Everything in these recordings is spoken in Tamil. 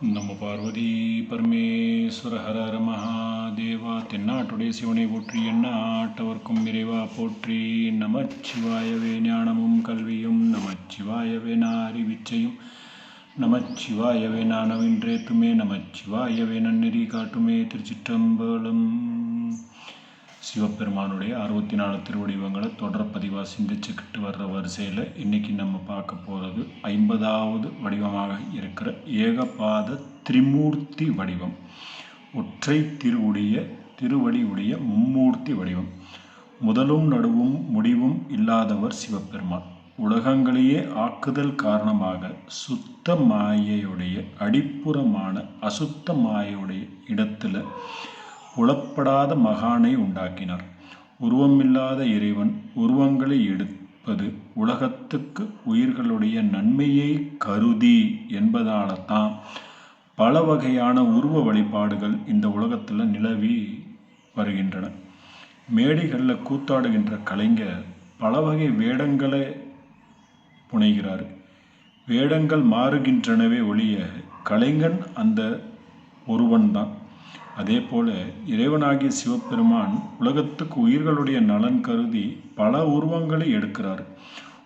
நம்ம பார்வதி பரமேஸ்வர ஹர ஹர மகாதேவா தென்னாட்டுடைய சிவனை போற்றி எண்ணாட்டவர்க்கும் இறைவா போற்றி நமச்சிவாயவே ஞானமும் கல்வியும் நமச்சிவாயவே நாரிவிச்சையும் நமச்சிவாயவே நானவின்றேத்துமே நமச்சிவாயவே நன்னெறி காட்டுமே திருச்சிற்றம்பலம். சிவபெருமானுடைய அறுபத்தி நாலு திருவடிவங்களை தொடர் பதிவாக சிந்திச்சுக்கிட்டு வர்ற வரிசையில் இன்றைக்கி நம்ம பார்க்க போகிறது ஐம்பதாவது வடிவமாக இருக்கிற ஏகபாத திரிமூர்த்தி வடிவம். ஒற்றை திருவுடைய திருவடியுடைய மும்மூர்த்தி வடிவம். முதலும் நடுவும் முடிவும் இல்லாதவர் சிவபெருமான். உலகங்களையே ஆக்குதல் காரணமாக சுத்த மாயையுடைய அடிப்புறமான அசுத்த மாயையுடைய இடத்துல புலப்படாத மகானை உண்டாக்கினார். உருவமில்லாத இறைவன் உருவங்களை எடுப்பது உலகத்துக்கு உயிர்களுடைய நன்மையை கருதி என்பதால தான் பல வகையான உருவ வழிபாடுகள் இந்த உலகத்தில் நிலவி வருகின்றன. மேடைகளில் கூத்தாடுகின்ற கலைஞர் பல வகை வேடங்களை புனைகிறார். வேடங்கள் மாறுகின்றனவே ஒழிய கலைஞன் அந்த ஒருவன்தான். அதே போல இறைவனாகிய சிவபெருமான் உலகத்துக்கு உயிர்களுடைய நலன் கருதி பல உருவங்களை எடுக்கிறார்.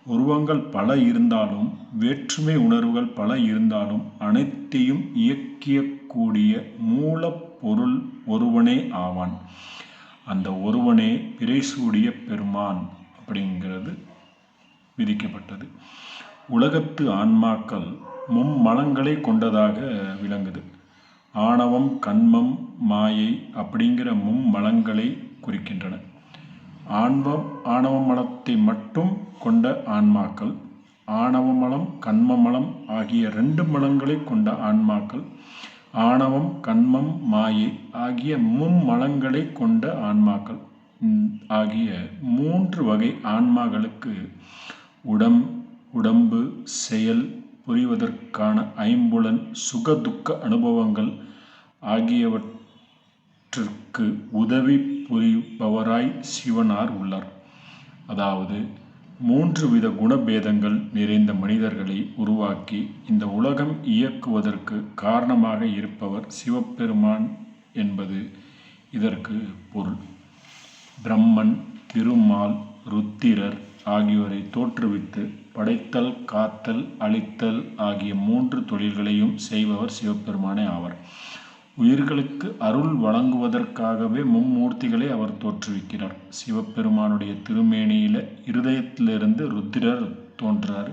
உருவங்கள் பல இருந்தாலும் வேற்றுமை உணர்வுகள் பல இருந்தாலும் அனைத்தையும் இயக்கியக்கூடிய மூலப்பொருள் ஒருவனே ஆவான். அந்த ஒருவனே பிறைசூடிய பெருமான் அப்படிங்கிறது விதிக்கப்பட்டது. உலகத்து ஆன்மாக்கள் மும்மலங்களை கொண்டதாக விளங்குது. ஆணவம் கண்மம் மாயை அப்படிங்கிற மும்மலங்களை குறிக்கின்றன. ஆண்வம் ஆணவ மலத்தை மட்டும் கொண்ட ஆன்மாக்கள் ஆணவ மலம் கண்ம மலம் ஆகிய ரெண்டு மலங்களை கொண்ட ஆன்மாக்கள் ஆணவம் கண்மம் மாயை ஆகிய மும்மலங்களை கொண்ட ஆன்மாக்கள் ஆகிய மூன்று வகை ஆன்மாக்களுக்கு உடம் உடம்பு செயல் புரிவதற்கான ஐம்புலன் சுகதுக்க அனுபவங்கள் ஆகியவற்றிற்கு உதவி புரிபவராய் சிவனார் உள்ளார். அதாவது மூன்று வித குணபேதங்கள் நிறைந்த மனிதர்களை உருவாக்கி இந்த உலகம் இயக்குவதற்கு காரணமாக இருப்பவர் சிவபெருமான் என்பது இதற்கு பொருள். பிரம்மன் திருமால் ருத்திரர் ஆகியோரை தோற்றுவித்து படைத்தல் காத்தல் அழித்தல் ஆகிய மூன்று தொழில்களையும் செய்பவர் சிவபெருமானே ஆவார். உயிர்களுக்கு அருள் வழங்குவதற்காகவே மும்மூர்த்திகளை அவர் தோற்றுவிக்கிறார். சிவபெருமானுடைய திருமேனியில இருதயத்திலிருந்து ருத்திரர் தோன்றார்.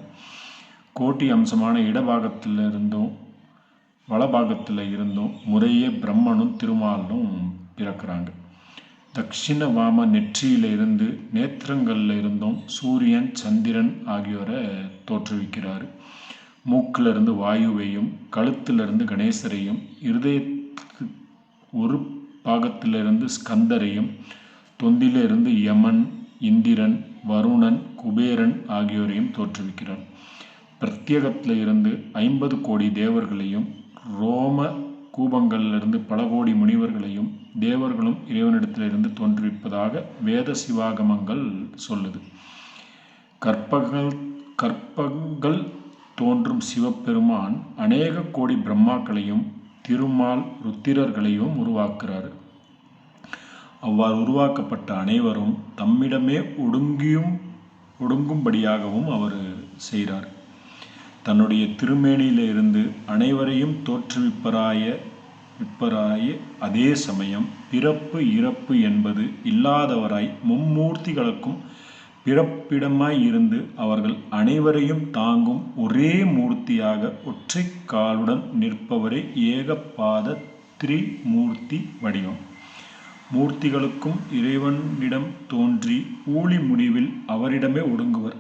கோட்டி அம்சமான இடபாகத்திலிருந்தும் வலபாகத்தில் இருந்தும் முறையே பிரம்மனும் திருமாலும் பிறக்கிறாங்க. தட்சிண வாம நெற்றியிலிருந்து நேத்திரங்களில் இருந்தும் சூரியன் சந்திரன் ஆகியோரை தோற்றுவிக்கிறார். மூக்கிலிருந்து வாயுவையும் கழுத்திலிருந்து கணேசரையும் இருதயத்துக்கு ஒரு பாகத்திலிருந்து ஸ்கந்தரையும் தொந்திலிருந்து யமன் இந்திரன் வருணன் குபேரன் ஆகியோரையும் தோற்றுவிக்கிறார். பிரத்யேகத்தில் இருந்து ஐம்பது கோடி தேவர்களையும் ரோம கூபங்களிலிருந்து பல கோடி முனிவர்களையும் தேவர்களும் இறைவனிடத்திலிருந்து தோன்றுவிப்பதாக வேத சிவாகமங்கள் சொல்லுது. கற்பகங்கள் கற்பங்கள் தோன்றும் சிவபெருமான் அநேக கோடி பிரம்மாக்களையும் திருமால் ருத்திரர்களையும் உருவாக்குறார். அவ்வாறு உருவாக்கப்பட்ட அனைவரும் தம்மிடமே ஒடுங்கியும் ஒடுங்கும்படியாகவும் அவர் செய்கிறார் தன்னுடைய திருமேனியிலிருந்து அனைவரையும் தோற்றுவிப்பராய விற்பராய அதே சமயம் பிறப்பு இறப்பு என்பது இல்லாதவராய் மும்மூர்த்திகளுக்கும் பிறப்பிடமாய் இருந்து அவர்கள் அனைவரையும் தாங்கும் ஒரே மூர்த்தியாக ஒற்றை காலுடன் நிற்பவரே ஏகபாத திரிமூர்த்தி வடிவம். மூர்த்திகளுக்கும் இறைவனிடம் தோன்றி ஊழி முடிவில் அவரிடமே ஒடுங்குவர்.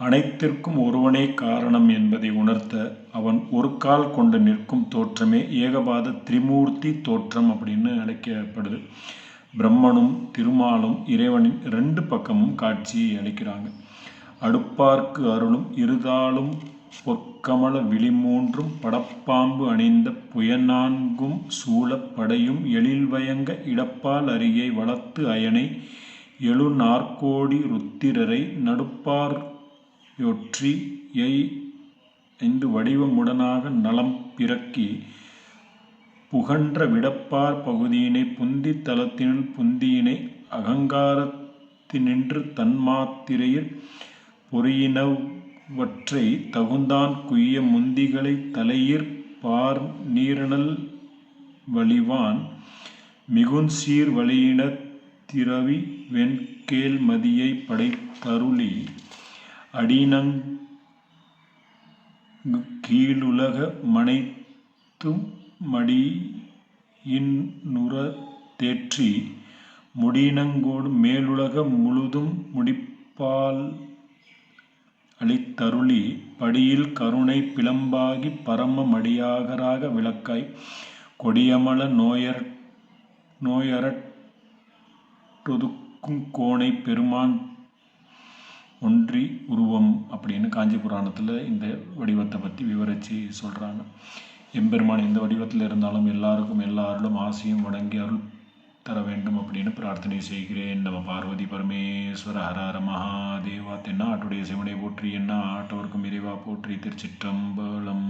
அனைத்திற்கும் ஒருவனே காரணம் என்பதை உணர்த்த அவன் ஒரு கால் கொண்டு நிற்கும் தோற்றமே ஏகபாத திரிமூர்த்தி தோற்றம் அப்படின்னு அழைக்கப்படுது. பிரம்மனும் திருமாலும் இறைவனின் ரெண்டு பக்கமும் காட்சி அளிக்கிறாங்க. அடுப்பார்க்கு அருளும் இருதாலும் பொற்கமல விழிமூன்றும் படப்பாம்பு அணிந்த புயநான்கும் சூழப்படையும் எழில் எழில்வயங்க இடப்பால் அருகே வளர்த்து அயனை எழுநாற்கோடி ருத்திரரை நடுப்பார் யொற்றி ஐந்து வடிவமுடனாக நலம் பிறக்கி புகன்ற விடப்பார் பகுதியினை புந்தி தலத்தினுள் புந்தியினை அகங்காரத்தினின்று தன்மாத்திரையில் பொறியினவற்றைத் தகுந்தான் குய்ய முந்திகளைத் தலையிற் வழிவான் வளிவான் வழியின திரவி வெண்கேல் மதியை படைத்தருளி. அடியிணங்கு கீழுலக மனைத்தும் மடியினுறத் தேற்றி முடியினங்கொடு மேலுலக முழுதும் முடிப்பால் அளித்தருளி படியில் கருணை பிளம்பாகிப் பரம மடியாகராக விளக்காய். கொடியமல நோயறற் தொதுக்கும் கோனைப் பெருமான் ஒன்றி உருவம் அப்படின்னு காஞ்சி புராணத்தில் இந்த வடிவத்தை பற்றி விவரித்து சொல்கிறாங்க எம்பெருமான் எந்த வடிவத்தில் இருந்தாலும் எல்லாருக்கும் எல்லா அருளும் ஆசையும் வழங்கி அருள் தர வேண்டும் அப்படின்னு பிரார்த்தனை செய்கிறேன். நம்ம பார்வதி பரமேஸ்வர ஹரஹர மகாதேவா தென்னா ஆட்டுடைய சிவனை போற்றி என்ன ஆட்டவர்க்கும் இறைவா போற்றி திருச்சிற்றம்பலம்.